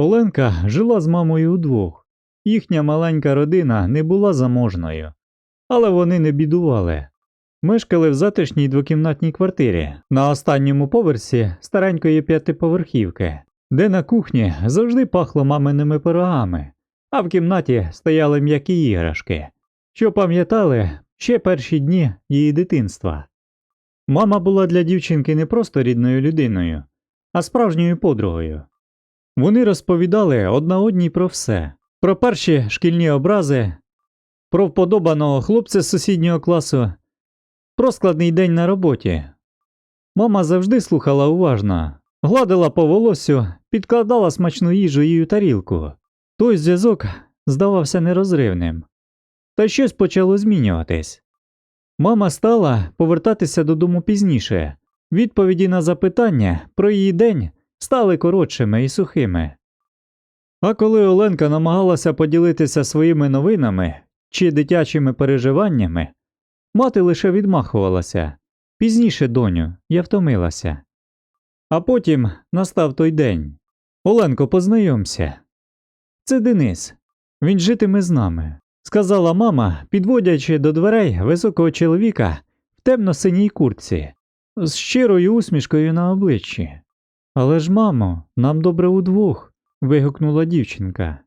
Оленка жила з мамою удвох. Їхня маленька родина не була заможною, але вони не бідували. Мешкали в затишній двокімнатній квартирі на останньому поверсі старенької п'ятиповерхівки, де на кухні завжди пахло маминими пирогами, а в кімнаті стояли м'які іграшки, що пам'ятали ще перші дні її дитинства. Мама була для дівчинки не просто рідною людиною, а справжньою подругою. Вони розповідали одна одній про все, про перші шкільні образи, про вподобаного хлопця з сусіднього класу, про складний день на роботі. Мама завжди слухала уважно, гладила по волосю, підкладала смачну їжу у тарілку. Той зв'язок здавався нерозривним. Та щось почало змінюватись. Мама стала повертатися додому пізніше. Відповіді на запитання про її день стали коротшими і сухими. А коли Оленка намагалася поділитися своїми новинами чи дитячими переживаннями, мати лише відмахувалася пізніше, доню, я втомилася. А потім настав той день. Оленко, познайомся. Це Денис. Він житиме з нами, сказала мама, підводячи до дверей високого чоловіка в темно-синій куртці, з щирою усмішкою на обличчі. Але ж, мамо, нам добре удвох. вигукнула дівчинка,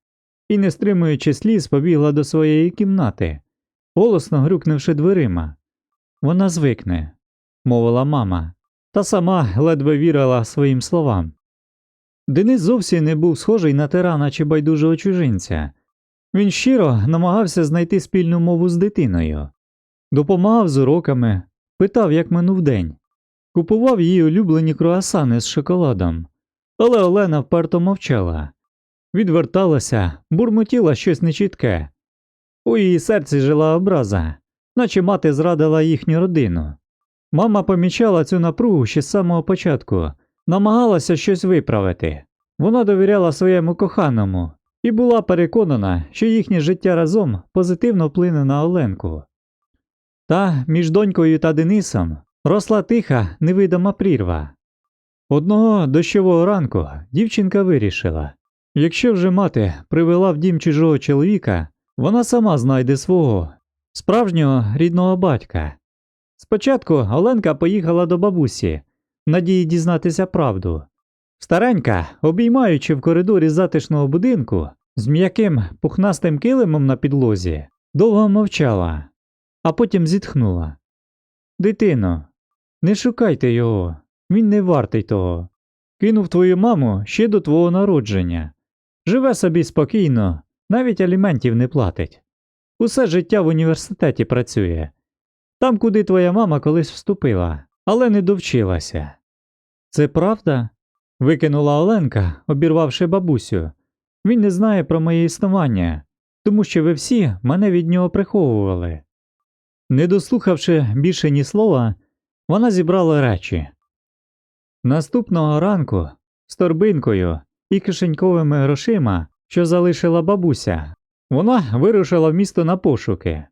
і, не стримуючи сліз, побігла до своєї кімнати, голосно грюкнувши дверима. Вона звикне, мовила мама, та сама ледве вірила своїм словам. Денис зовсім не був схожий на тирана чи байдужого чужинця. Він щиро намагався знайти спільну мову з дитиною, допомагав з уроками, питав, як минув день, купував її улюблені круасани з шоколадом. Але Олена вперто мовчала, відверталася, бурмотіла щось нечітке. У її серці жила образа, наче мати зрадила їхню родину. Мама помічала цю напругу ще з самого початку, намагалася щось виправити. Вона довіряла своєму коханому і була переконана, що їхнє життя разом позитивно вплине на Оленку. Та між донькою та Денисом росла тиха, невидима прірва. Одного дощового ранку дівчинка вирішила якщо вже мати привела в дім чужого чоловіка, вона сама знайде свого, справжнього рідного батька. Спочатку Оленка поїхала до бабусі, в надії дізнатися правду. Старенька, обіймаючи в коридорі затишного будинку з м'яким пухнастим килимом на підлозі, довго мовчала, а потім зітхнула. Дитино, не шукайте його, він не вартий того. Кинув твою маму ще до твого народження. Живе собі спокійно, навіть аліментів не платить. Усе життя в університеті працює. Там, куди твоя мама колись вступила, але не довчилася. Це правда? викинула Оленка, обірвавши бабусю. Він не знає про моє існування, тому що ви всі мене від нього приховували. Не дослухавши більше ні слова, вона зібрала речі. Наступного ранку з торбинкою і кишеньковими грошима, що залишила бабуся, вона вирушила в місто на пошуки.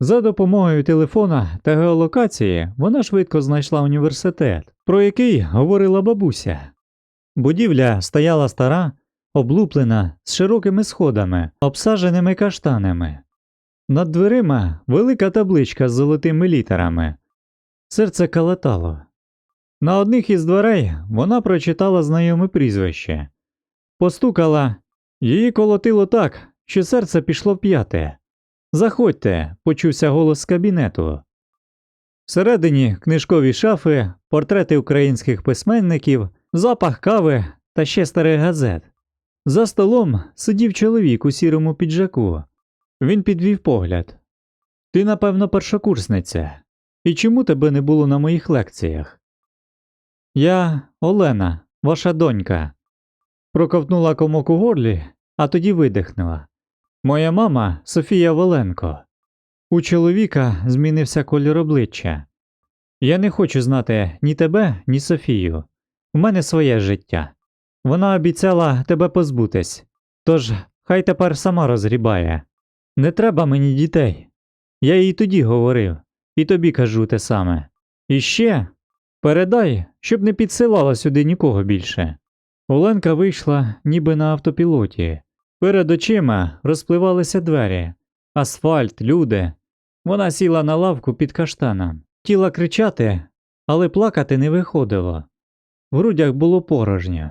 За допомогою телефона та геолокації вона швидко знайшла університет, про який говорила бабуся. Будівля стояла стара, облуплена з широкими сходами, обсаженими каштанами. Над дверима велика табличка з золотими літерами. Серце калатало. На одних із дверей вона прочитала знайоме прізвище. Постукала, її колотило так, що серце пішло п'яте. Заходьте, почувся голос з кабінету. Всередині книжкові шафи, портрети українських письменників, запах кави та ще старих газет. За столом сидів чоловік у сірому піджаку. Він підвів погляд. Ти, напевно, першокурсниця. І чому тебе не було на моїх лекціях? Я Олена, ваша донька. Проковтнула комок у горлі, а тоді видихнула. Моя мама Софія Воленко. У чоловіка змінився колір обличчя. Я не хочу знати ні тебе, ні Софію. У мене своє життя. Вона обіцяла тебе позбутись, тож хай тепер сама розгрібає. Не треба мені дітей. Я їй тоді говорив, і тобі кажу те саме. І ще передай, щоб не підсилала сюди нікого більше. Оленка вийшла ніби на автопілоті. Перед очима розпливалися двері, асфальт, люди. Вона сіла на лавку під каштаном, хотіла кричати, але плакати не виходило. В грудях було порожньо.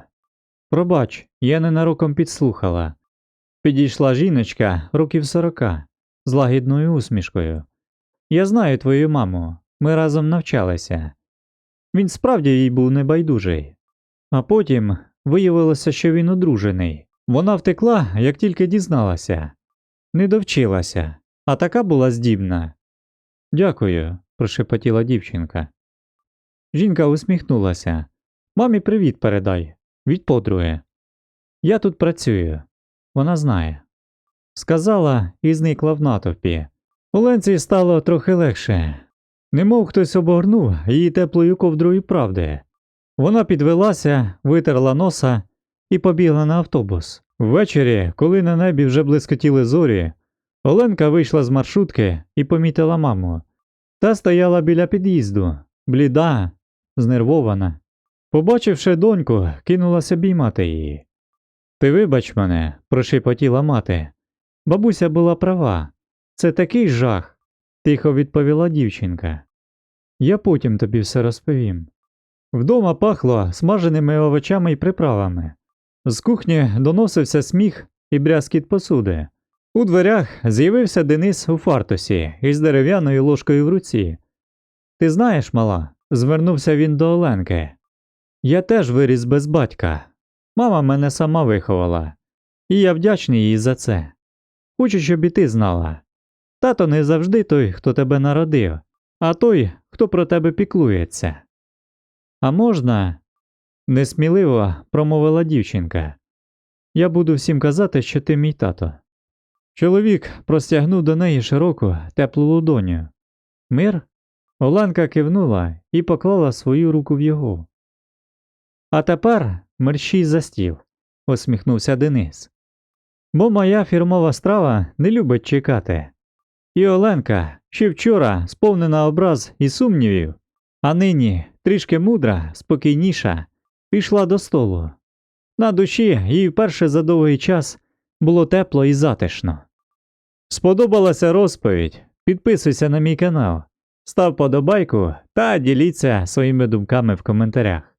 Пробач, я ненароком підслухала. Підійшла жіночка років сорока з лагідною усмішкою. Я знаю твою маму, ми разом навчалися. Він справді їй був небайдужий. А потім виявилося, що він одружений. Вона втекла, як тільки дізналася. Не довчилася, а така була здібна. Дякую, прошепотіла дівчинка. Жінка усміхнулася. Мамі привіт передай. Від подруги. Я тут працюю. Вона знає. Сказала і зникла в натовпі. Оленці стало трохи легше. Немов хтось обгорнув її теплою ковдрою правди. Вона підвелася, витерла носа і побігла на автобус. Ввечері, коли на небі вже блискотіли зорі, Оленка вийшла з маршрутки і помітила маму. Та стояла біля під'їзду, бліда, знервована. Побачивши доньку, кинулася обіймати її. Ти вибач мене, прошепотіла мати. Бабуся була права. Це такий жах, тихо відповіла дівчинка. Я потім тобі все розповім. Вдома пахло смаженими овочами і приправами. З кухні доносився сміх і брязкіт посуди. У дверях з'явився Денис у фартусі із дерев'яною ложкою в руці. Ти знаєш, мала, звернувся він до Оленки. Я теж виріс без батька. Мама мене сама виховала, і я вдячний їй за це. Хочу, щоб і ти знала. Тато не завжди той, хто тебе народив, а той, хто про тебе піклується. А можна? несміливо промовила дівчинка. Я буду всім казати, що ти мій тато. Чоловік простягнув до неї широку, теплу лудоню. Мир? Оленка кивнула і поклала свою руку в його. А тепер мерщій за стіл, усміхнувся Денис. Бо моя фірмова страва не любить чекати. І Оленка ще вчора сповнена образ і сумнівів, а нині трішки мудра, спокійніша, пішла до столу. На душі їй вперше за довгий час було тепло і затишно. Сподобалася розповідь? Підписуйся на мій канал, став подобайку та діліться своїми думками в коментарях.